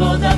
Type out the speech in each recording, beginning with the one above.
toda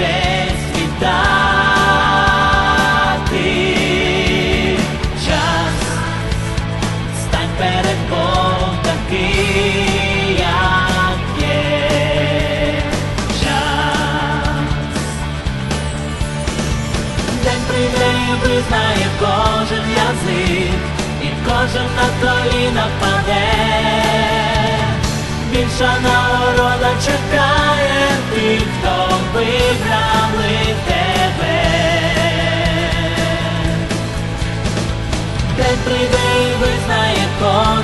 честь віддати. Час стань перед Богом. Час День прийде і визнає кожен язик, і кожен на коліна впаде. Більша нагорода чекає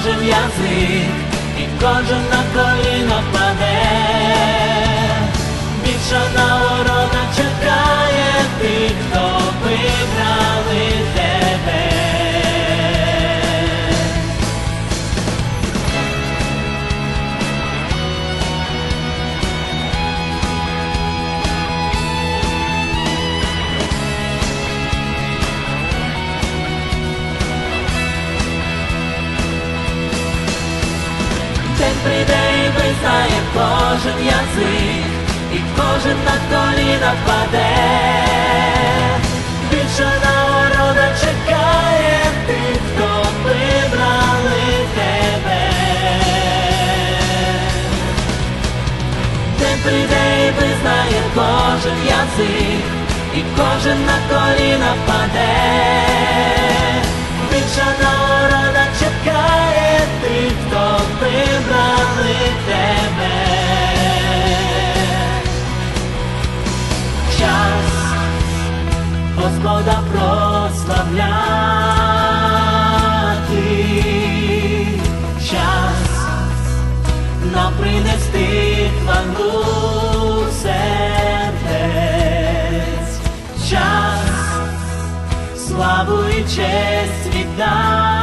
кожен язик, і кожен на коліна прийде і визнає кожен язик, і кожен на коліна впаде. Більша нагорода чекає тих, хто вибрали тебе. День прийде і визнає кожен язик, і кожен на коліна впаде. Славу і честь віддати.